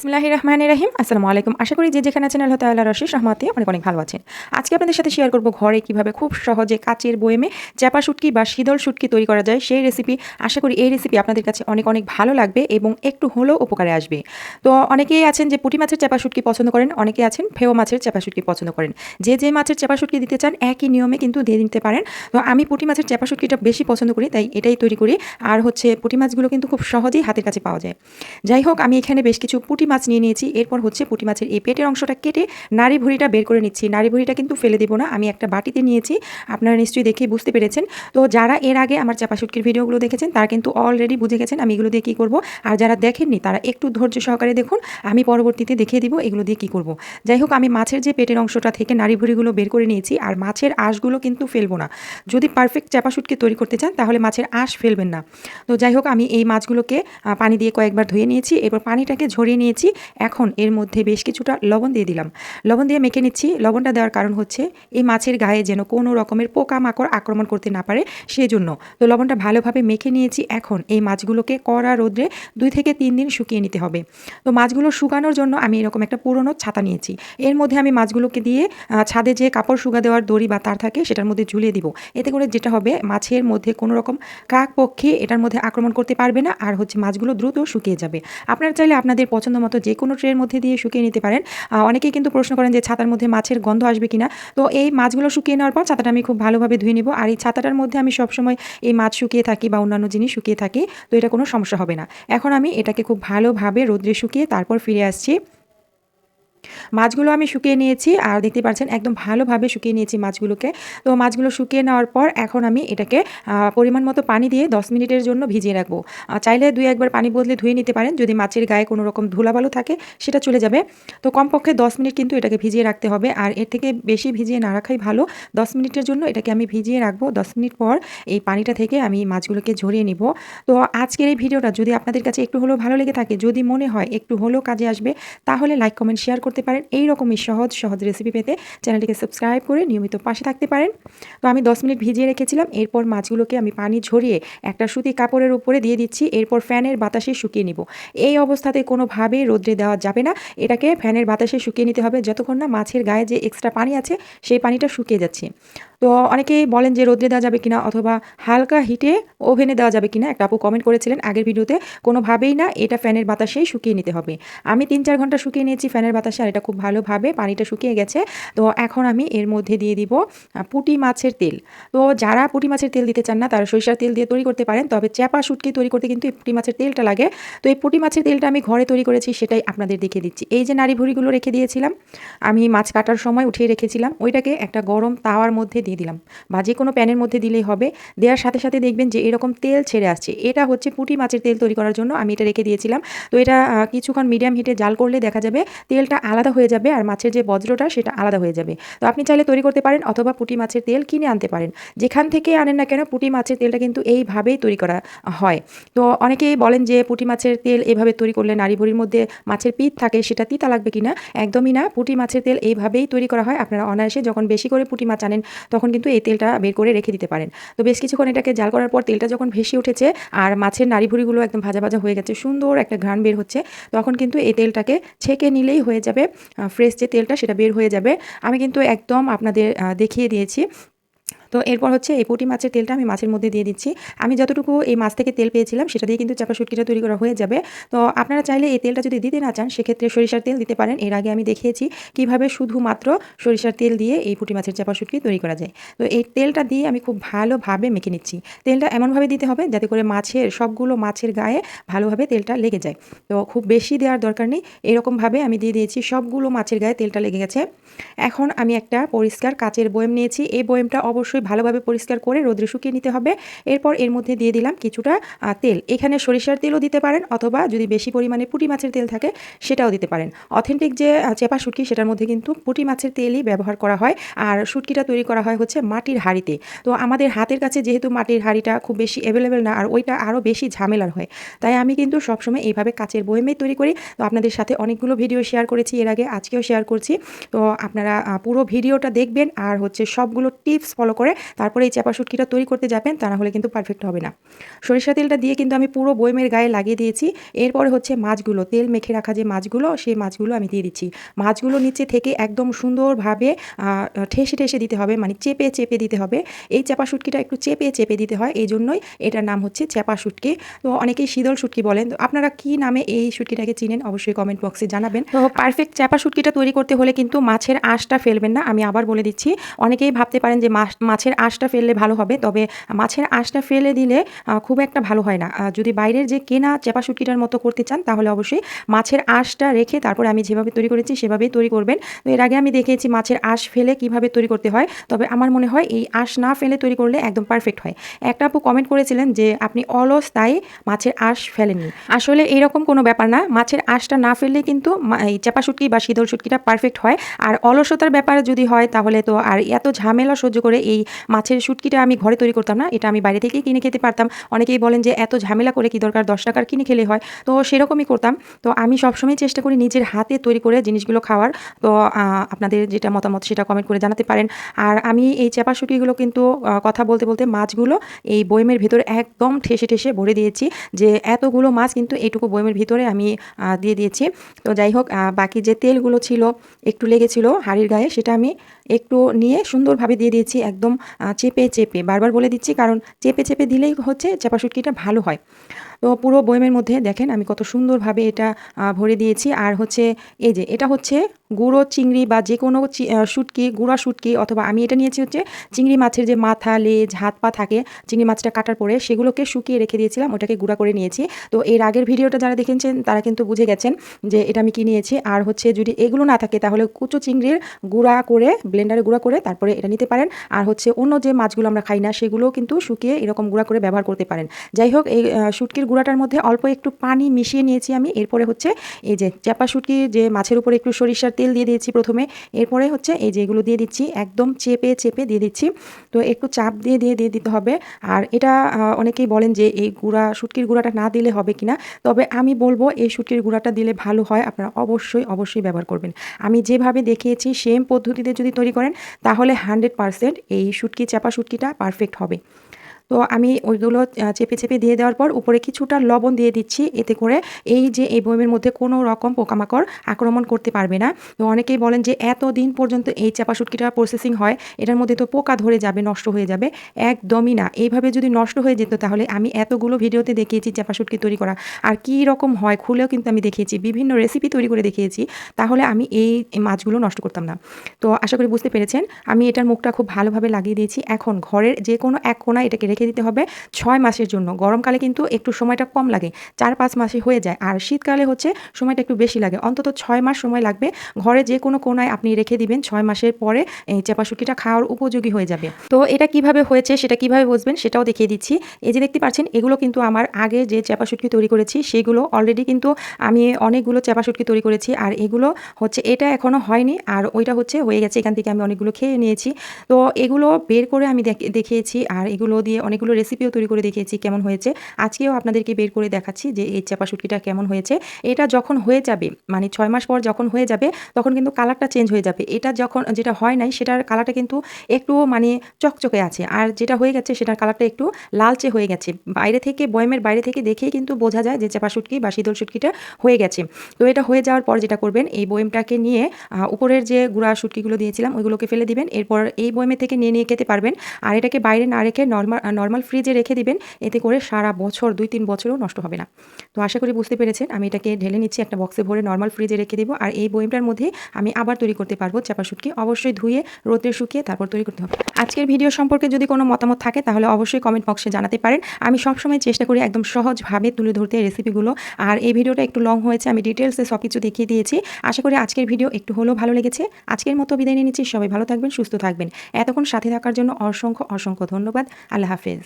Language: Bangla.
বিসমিল্লাহ রহমান রাহিম। আসসালামু আলাইকুম। আশা করি যে যেখানে আছেন আল্লাহ তাল্লাহ রশিদ রহমাতে অনেক অনেক ভালো আছেন। আজকে আপনাদের সাথে শেয়ার করব ঘরে কীভাবে খুব সহজে কাচের বয়েমে চাপা শুটকি বা শীতল শুটকি তৈরি করা যায় সেই রেসিপি আশা করি এই রেসিপি আপনাদের কাছে অনেক অনেক ভালো লাগবে এবং একটু হলেও উপকারে আসবে। তো অনেকেই আছেন যে পুঁটি মাছের চাপা শুটকি পছন্দ করেন অনেকে আছেন ফেও মাছের চাপা শুটকি পছন্দ করেন। যে যে মাছের চাপা শুটকি দিতে চান একই নিয়মে কিন্তু দিয়ে দিতে পারেন। তো আমি পুঁটি মাছের চাপা শুটকিটা বেশি পছন্দ করি, তাই এটাই তৈরি করি। আর হচ্ছে পুঁটি মাছগুলো কিন্তু খুব সহজেই হাতের কাছে পাওয়া যায়। যাই হোক, আমি এখানে বেশ কিছু পুঁটি মাছ নিয়ে নিয়েছি, এরপর হচ্ছে পুঁটি মাছের এই পেটের অংশটা কেটে নাড়ি ভুঁড়িটা বের করে নিচ্ছি। নাড়ি ভুঁড়িটা কিন্তু ফেলে দেবো না, আমি একটা বাটিতে নিয়েছি, আপনারা নিশ্চয়ই দেখে বুঝতে পেরেছেন। তো যারা এর আগে আমার চাপা ভিডিওগুলো দেখেছেন, তারা কিন্তু অলরেডি বুঝে গেছেন আমি এগুলো দিয়ে কী করব। আর যারা দেখেননি, তারা একটু ধৈর্য সহকারে দেখুন, আমি পরবর্তীতে দেখিয়ে দিব এগুলো দিয়ে কী করব। যাই হোক, আমি মাছের যে পেটের অংশটা থেকে নাড়ি ভুঁড়িগুলো বের করে নিয়েছি, আর মাছের আঁশগুলো কিন্তু ফেলব না। যদি পারফেক্ট চাপা তৈরি করতে চান, তাহলে মাছের আঁশ ফেলবেন না। তো যাই হোক, আমি এই মাছগুলোকে পানি দিয়ে কয়েকবার ধুয়ে নিয়েছি, এরপর পানিটাকে ঝরিয়ে নিয়েছি। এখন এর মধ্যে বেশ কিছুটা লবণ দিয়ে দিলাম। লবণ দিয়ে মেখে নিচ্ছি। লবণটা দেওয়ার কারণ হচ্ছে, এই মাছের গায়ে যেন কোনো রকমের পোকামাকড় আক্রমণ করতে না পারে, সেজন্য। তো লবণটা ভালোভাবে মেখে নিয়েছি। এখন এই মাছগুলোকে কড়া রোদ্রে দুই থেকে তিন দিন শুকিয়ে নিতে হবে। তো মাছগুলো শুকানোর জন্য আমি এরকম একটা পুরনো ছাতা নিয়েছি। এর মধ্যে আমি মাছগুলোকে দিয়ে ছাদে যে কাপড় শুকা দেওয়ার দড়ি বা তার থাকে, সেটার মধ্যে ঝুলিয়ে দিব। এতে করে যেটা হবে, মাছের মধ্যে কোনো রকম কাক পক্ষী এটার মধ্যে আক্রমণ করতে পারবে না। আর হচ্ছে মাছগুলো দ্রুত শুকিয়ে যাবে। আপনারা চাইলে আপনাদের পছন্দ মতো যে কোনো ট্রের মধ্যে দিয়ে শুকিয়ে নিতে পারেন। অনেকেই কিন্তু প্রশ্ন করেন যে ছাতার মধ্যে মাছের গন্ধ আসবে কিনা। তো এই মাছগুলো শুকিয়ে নেওয়ার পর ছাতাটা আমি খুব ভালোভাবে ধুয়ে নিব। আর এই ছাতাটার মধ্যে আমি সবসময় এই মাছ শুকিয়ে থাকি বা অন্যান্য জিনিস শুকিয়ে থাকি, তো এটা কোনো সমস্যা হবে না। এখন আমি এটাকে খুব ভালোভাবে রোদ্রে শুকিয়ে তারপর ফিরে আসছি। মাছগুলো আমি শুকিয়ে নিয়েছি আর দেখতে পাচ্ছেন একদম ভালোভাবে শুকিয়ে নিয়েছি মাছগুলোকে। তো মাছগুলো শুকিয়ে নেওয়ার পর এখন আমি এটাকে পরিমাণ মতো পানি দিয়ে 10 মিনিটের জন্য ভিজিয়ে রাখব। চাইলে দুই একবার পানি বদলে ধুয়ে নিতে পারেন। যদি মাছের গায়ে কোনো রকম ধুলাবালু থাকে, সেটা চলে যাবে। তো কমপক্ষে 10 মিনিট কিন্তু এটাকে ভিজিয়ে রাখতে হবে। আর এর থেকে বেশি ভিজিয়ে না রাখাই ভালো। 10 মিনিটের জন্য এটাকে আমি ভিজিয়ে রাখব। 10 মিনিট পর এই পানিটা থেকে আমি মাছগুলোকে ঝরিয়ে নিব। তো আজকের এই ভিডিওটা যদি আপনাদের কাছে একটু হলেও ভালো লেগে থাকে, যদি মনে হয় একটু হলেও কাজে আসবে, তাহলে লাইক, কমেন্ট, শেয়ার করতে পারেন। এই রকমই সহজ সহজ রেসিপি পেতে চ্যানেলটিকে সাবস্ক্রাইব করে নিয়মিত পাশে থাকতে পারেন। তো আমি 10 মিনিট ভিজিয়ে রেখেছিলাম। এরপর মাছগুলোকে আমি পানি ঝরিয়ে একটা সুতি কাপড়ের উপরে দিয়ে দিচ্ছি। এরপর ফ্যানের বাতাসে শুকিয়ে নিব। এই অবস্থাতে কোনোভাবেই রোদ্রে দেওয়া যাবে না। এটাকে ফ্যানের বাতাসে শুকিয়ে নিতে হবে। যতক্ষণ না মাছের গায়ে যে এক্সট্রা পানি আছে, সেই পানিটা শুকিয়ে যাচ্ছে। তো অনেকেই বলেন যে রোদ্রে দেওয়া যাবে কিনা অথবা হালকা হিটে ওভেনে দেওয়া যাবে কিনা। একটা আপু কমেন্ট করেছিলেন, আগের ভিডিওতে কোনোভাবেই না এটা ফ্যানের বাতাসেই শুকিয়ে নিতে হবে। আমি তিন চার ঘণ্টা শুকিয়ে নিয়েছি ফ্যানের বাতাসে, আর এটা খুব ভালোভাবে পানিটা শুকিয়ে গেছে। তো এখন আমি এর মধ্যে দিয়ে দিব পুঁটি মাছের তেল। তো যারা পুঁটি মাছের তেল দিতে চান না, তারা সরিষার তেল দিয়ে তৈরি করতে পারেন। তবে চ্যাপা শুটকি তৈরি করতে কিন্তু এই পুঁটি মাছের তেলটা লাগে। তো এই পুঁটি মাছের তেলটা আমি ঘরে তৈরি করেছি, সেটাই আপনাদের দেখিয়ে দিচ্ছি। এই যে নাড়ি ভুড়িগুলো রেখে দিয়েছিলাম, আমি মাছ কাটার সময় উঠিয়ে রেখেছিলাম। ওইটাকে একটা গরম তাওয়ার মধ্যে দিয়ে দিলাম। বা যে কোনো প্যানের মধ্যে দিলেই হবে। দেওয়ার সাথে সাথে দেখবেন যে এরকম তেল ছেড়ে আসছে। এটা হচ্ছে পুঁটি মাছের তেল তৈরি করার জন্য আমি এটা রেখে দিয়েছিলাম। তো এটা কিছুক্ষণ মিডিয়াম হিটে জাল করলে দেখা যাবে তেলটা আলাদা হয়ে যাবে আর মাছের যে বজ্রটা সেটা আলাদা হয়ে যাবে। তো আপনি চাইলে তৈরি করতে পারেন অথবা পুঁটি মাছের তেল কিনে আনতে পারেন। যেখান থেকে আনেন না কেন পুঁটি মাছের তেলটা কিন্তু এইভাবেই তৈরি করা হয়। তো অনেকেই বলেন যে পুঁটি মাছের তেল এভাবে তৈরি করলে নারী ভুড়ির মধ্যে মাছের পিঠ থাকে, সেটা তিতা লাগবে কিনা? একদমই না। পুঁটি মাছের তেল এইভাবেই তৈরি করা হয়। আপনারা অনায়াসে যখন বেশি করে পুঁটি মাছ আনেন, তখন কিন্তু এই তেলটা বের করে রেখে দিতে পারেন। তো বেশ কিছুক্ষণ এটাকে জাল করার পর তেলটা যখন ভেসে উঠেছে আর মাছের নাড়ি ভুড়িগুলো একদম ভাজা ভাজা হয়ে গেছে, সুন্দর একটা ঘ্রাণ বের হচ্ছে, তখন কিন্তু এই তেলটাকে ছেঁকে নিলেই হয়ে যাবে ফ্রেশ যে তেলটা সেটা বের হয়ে যাবে। আমি কিন্তু একদম আপনাদের দেখিয়ে দিয়েছি তো এরপর হচ্ছে এই পুঁটি মাছের তেলটা আমি মাছের মধ্যে দিয়ে দিচ্ছি। আমি যতটুকু এই মাছ থেকে তেল পেয়েছিলাম, সেটা দিয়ে কিন্তু চাপা শুটকিটা তৈরি করা হয়ে যাবে। তো আপনারা চাইলে এই তেলটা যদি দিতে না চান, সেক্ষেত্রে সরিষার তেল দিতে পারেন। এর আগে আমি দেখিয়েছি কীভাবে শুধুমাত্র সরিষার তেল দিয়ে এই পুঁটি মাছের চাপা শুটকি তৈরি করা যায়। তো এই তেলটা দিয়ে আমি খুব ভালোভাবে মেখে নিচ্ছি। তেলটা এমনভাবে দিতে হবে যাতে করে মাছের, সবগুলো মাছের গায়ে ভালোভাবে তেলটা লেগে যায়। তো খুব বেশি দেওয়ার দরকার নেই। এরকমভাবে আমি দিয়ে দিয়েছি, সবগুলো মাছের গায়ে তেলটা লেগে গেছে। এখন আমি একটা পরিষ্কার কাচের বয়েম নিয়েছি। এই বয়েমটা অবশ্যই ভালোভাবে পরিষ্কার করে রোদ্রে শুকিয়ে নিতে হবে। এরপর এর মধ্যে দিয়ে দিলাম কিছুটা তেল। এখানে সরিষার তেলও দিতে পারেন অথবা যদি বেশি পরিমাণে পুঁটি মাছের তেল থাকে সেটাও দিতে পারেন। অথেন্টিক যে চেপা শুটকি সেটার মধ্যে কিন্তু পুঁটি মাছের তেলই ব্যবহার করা হয়। আর শুটকিটা তৈরি করা হয় হচ্ছে মাটির হাঁড়িতে। তো আমাদের হাতের কাছে যেহেতু মাটির হাঁড়িটা খুব বেশি অ্যাভেলেবেল না, আর ওইটা আরও বেশি ঝামেলার হয়, তাই আমি কিন্তু সবসময় এইভাবে কাচের বয়েমেই তৈরি করি। তো আপনাদের সাথে অনেকগুলো ভিডিও শেয়ার করেছি, এর আগে আজকেও শেয়ার করছি। তো আপনারা পুরো ভিডিওটা দেখবেন, আর হচ্ছে সবগুলো টিপস ফলো করে পরে তারপরে এই চাপা শুটকিটা তৈরি করতে যাবেন, তা না হলে কিন্তু পারফেক্ট হবে না। সরিষা তেলটা দিয়ে কিন্তু আমি পুরো বয়মের গায়ে লাগিয়ে দিয়েছি। এরপরে হচ্ছে মাছগুলো, তেল মেখে রাখা যে মাছগুলো, সেই মাছগুলো আমি দিয়ে দিচ্ছি। মাছগুলো নিচে থেকে একদম সুন্দরভাবে ঠেসে ঠেসে দিতে হবে মানে চেপে চেপে দিতে হবে। এই চাপা শুটকিটা একটু চেপে চেপে দিতে হয় এই জন্যই এটার নাম হচ্ছে চাপা শুটকি তো অনেকেই শীতল শুটকি বলেন, তো আপনারা কি নামে এই শুটকিটাকে চিনেন অবশ্যই কমেন্ট বক্সে জানাবেন। তো পারফেক্ট চাপা শুটকিটা তৈরি করতে হলে কিন্তু মাছের আঁশটা ফেলবেন না, আমি আবার বলে দিচ্ছি। অনেকেই ভাবতে পারেন যে মাছ মাছের আঁশটা ফেললে ভালো হবে, তবে মাছের আঁশটা ফেলে দিলে খুব একটা ভালো হয় না। যদি বাইরের যে কেনা চাপা শুটকিটার মতো করতে চান, তাহলে অবশ্যই মাছের আঁশটা রেখে তারপরে আমি যেভাবে তৈরি করেছি, সেভাবেই তৈরি করবেন। তো এর আগে আমি দেখেছি মাছের আঁশ ফেলে কীভাবে তৈরি করতে হয়, তবে আমার মনে হয় এই আঁশ না ফেলে তৈরি করলে একদম পারফেক্ট হয়। একটা আপু কমেন্ট করেছিলেন যে, আপনি অলস তাই মাছের আঁশ ফেলেননি। আসলে এরকম কোনো ব্যাপার না, মাছের আঁশটা না ফেললে কিন্তু এই চাপা শুটকি বা শীতল শুটকিটা পারফেক্ট হয়। আর অলসতার ব্যাপারে যদি হয়, তাহলে তো আর এত ঝামেলা সহ্য করে এই মাছের শুটকিটা আমি ঘরে তৈরি করতাম না, এটা আমি বাইরে থেকেই কিনে খেতে পারতাম। অনেকেই বলেন যে, এত ঝামেলা করে কি দরকার? দশ টাকার কিনে খেলে হয়। তো সেরকমই করতাম। তো আমি সবসময় চেষ্টা করি নিজের হাতে তৈরি করে জিনিসগুলো খাওয়ার। তো আপনাদের যেটা মতামত সেটা কমেন্ট করে জানাতে পারেন। আর আমি এই চাপা শুটকিগুলো কিন্তু কথা বলতে বলতে মাছগুলো এই বয়মের ভিতরে একদম ঠেসে ঠেসে ভরে দিয়েছি যে, এতগুলো মাছ কিন্তু এইটুকু বয়মের ভিতরে আমি দিয়ে দিয়েছি। তো যাই হোক বাকি যে তেলগুলো ছিল, একটু লেগেছিল হাড়ির গায়ে, সেটা আমি একটু নিয়ে সুন্দরভাবে দিয়ে দিয়েছি একদম চেপে চেপে। বারবার বলে দিচ্ছি, কারণ চেপে চেপে দিলেই হচ্ছে চেপা শুটকিটা ভালো হয়। তো পুরো বয়মের মধ্যে দেখেন আমি কত সুন্দরভাবে এটা ভরে দিয়েছি। আর হচ্ছে এই যে, এটা হচ্ছে গুঁড়ো, চিংড়ি বা যে কোনো শুটকি, গুঁড়া শুটকি অথবা আমি এটা নিয়েছি হচ্ছে চিংড়ি মাছের যে মাথা, লেজ, হাত, পা থাকে, চিংড়ি মাছটা কাটার পরে সেগুলোকে শুকিয়ে রেখে দিয়েছিলাম, ওটাকে গুঁড়া করে নিয়েছি। তো এর আগের ভিডিওটা যারা দেখেছেন, তারা কিন্তু বুঝে গেছেন যে এটা আমি কি নিয়েছি। আর হচ্ছে যদি এগুলো না থাকে, তাহলে কুচো চিংড়ির গুঁড়া করে, ব্লেন্ডারে গুঁড়া করে তারপরে এটা নিতে পারেন। আর হচ্ছে অন্য যে মাছগুলো আমরা খাই না, সেগুলোও কিন্তু শুকিয়ে এরকম গুঁড়া করে ব্যবহার করতে পারেন। যাই হোক, এই শুটকির গুঁড়াটার মধ্যে অল্প একটু পানি মিশিয়ে নিয়েছি আমি। এরপরে হচ্ছে এই যে চাপা যে মাছের উপরে একটু সরিষার তেল দিয়ে দিয়েছি প্রথমে। এরপরে হচ্ছে এই যে এগুলো দিয়ে দিচ্ছি, একদম চেপে চেপে দিয়ে দিচ্ছি। তো একটু চাপ দিয়ে দিয়ে দিয়ে দিতে হবে। আর এটা অনেকেই বলেন যে এই গুঁড়া শুটকির গুঁড়াটা না দিলে হবে কিনা। তবে আমি বলব এই শুটকির গুঁড়াটা দিলে ভালো হয়। আপনারা অবশ্যই অবশ্যই ব্যবহার করবেন। আমি যেভাবে দেখিয়েছি, সেম পদ্ধতিতে যদি তৈরি করেন, তাহলে হান্ড্রেড পারসেন্ট এই শুটকি চাপা শুটকিটা পারফেক্ট হবে। তো আমি ওইগুলো চেপে চেপে দিয়ে দেওয়ার পর উপরে কিছুটা লবণ দিয়ে দিচ্ছি। এতে করে এই যে এই বয়মের মধ্যে কোনো রকম পোকামাকড় আক্রমণ করতে পারবে না। তো অনেকেই বলেন যে এত দিন পর্যন্ত এই চাপা শুটকিটা প্রসেসিং হয়, এটার মধ্যে তো পোকা ধরে যাবে, নষ্ট হয়ে যাবে। একদমই না। এইভাবে যদি নষ্ট হয়ে যেত তাহলে আমি এতগুলো ভিডিওতে দেখিয়েছি চাপা শুটকি তৈরি করা। আর কী রকম হয় খুলেও কিন্তু আমি দেখিয়েছি, বিভিন্ন রেসিপি তৈরি করে দেখিয়েছি, তাহলে আমি এই মাছগুলো নষ্ট করতাম না। তো আশা করি বুঝতে পেরেছেন। আমি এটার মুখটা খুব ভালোভাবে লাগিয়ে দিয়েছি। এখন ঘরের যে কোনো এক কোণা এটাকে রেখে দিতে হবে ছয় মাসের জন্য। গরমকালে কিন্তু একটু সময়টা কম লাগে, চার পাঁচ মাসে হয়ে যায়। আর শীতকালে হচ্ছে সময়টা একটু বেশি লাগে। অন্তত ছয় মাস সময় লাগবে। ঘরে যে কোনো কোনায় আপনি রেখে দিবেন, ছয় মাসের পরে এই চাপা শুটকিটা খাওয়ার উপযোগী হয়ে যাবে। তো এটা কীভাবে হয়েছে সেটা কীভাবে বুঝবেন সেটাও দেখিয়ে দিচ্ছি। এই যে দেখতে পাচ্ছেন, এগুলো কিন্তু আমার আগে যে চাপা শুটকি তৈরি করেছি সেগুলো অলরেডি কিন্তু আমি অনেকগুলো চাপা শুটকি তৈরি করেছি। আর এগুলো হচ্ছে, এটা এখনও হয়নি। আর ওইটা হচ্ছে, হয়ে গেছে। এখান থেকে আমি অনেকগুলো খেয়ে নিয়েছি। তো এগুলো বের করে আমি দেখ- দেখিয়েছি। আর এগুলো দিয়ে অনেকগুলো রেসিপিও তৈরি করে দেখিয়েছি কেমন হয়েছে। আজকেও আপনাদেরকে বের করে দেখাচ্ছি যে এই চাপা শুটকিটা কেমন হয়েছে। এটা যখন হয়ে যাবে মানে ছয় মাস পর যখন হয়ে যাবে, তখন কিন্তু কালারটা চেঞ্জ হয়ে যাবে। এটা যখন, যেটা হয় নাই, সেটার কালারটা কিন্তু একটু মানে চকচকে আছে। আর যেটা হয়ে গেছে, সেটার কালারটা একটু লালচে হয়ে গেছে। বাইরে থেকে, বয়মের বাইরে থেকে দেখেই কিন্তু বোঝা যায় যে চাপা শুটকি বা শীতল শুটকিটা হয়ে গেছে। তো এটা হয়ে যাওয়ার পর যেটা করবেন, এই বয়মটাকে নিয়ে উপরের যে গুঁড়া শুটকিগুলো দিয়েছিলাম, ওইগুলোকে ফেলে দিবেন। এরপর এই বয়মে থেকে নিয়ে নিয়ে খেতে পারবেন। আর এটাকে বাইরে না রেখে নর্মাল নর্মাল ফ্রিজে রেখে দিবেন, এতে করে সারা বছর দুই তিন বছরও নষ্ট হবে না। তো আশা করি বুঝতে পেরেছেন, আমি এটাকে ঢেলে নিচ্ছি, একটা বক্সে ভরে নর্মাল ফ্রিজে রেখে দিব, আর এই বয়মটার মধ্যে আমি আবার তৈরি করতে পারব চাপা শুটকি। অবশ্যই ধুয়ে রোদে শুকিয়ে তারপর তৈরি করতে হবে। আজকের ভিডিও সম্পর্কে যদি কোনো মতামত থাকে, তাহলে অবশ্যই কমেন্ট বক্সে জানাতে পারেন। আমি সবসময় চেষ্টা করি একদম সহজভাবে তুলে ধরতে রেসিপিগুলো আর এই ভিডিওটা একটু লং হয়েছে, আমি ডিটেলসে সব কিছু দেখিয়ে দিয়েছি। আশা করি আজকের ভিডিও একটু হলেও ভালো লেগেছে। আজকের মতো বিদায় নিয়ে নিচ্ছি, সবাই ভালো থাকবেন, সুস্থ থাকবেন। এতক্ষণ সাথে থাকার জন্য অসংখ্য অসংখ্য ধন্যবাদ। আল্লাহ হাফেজ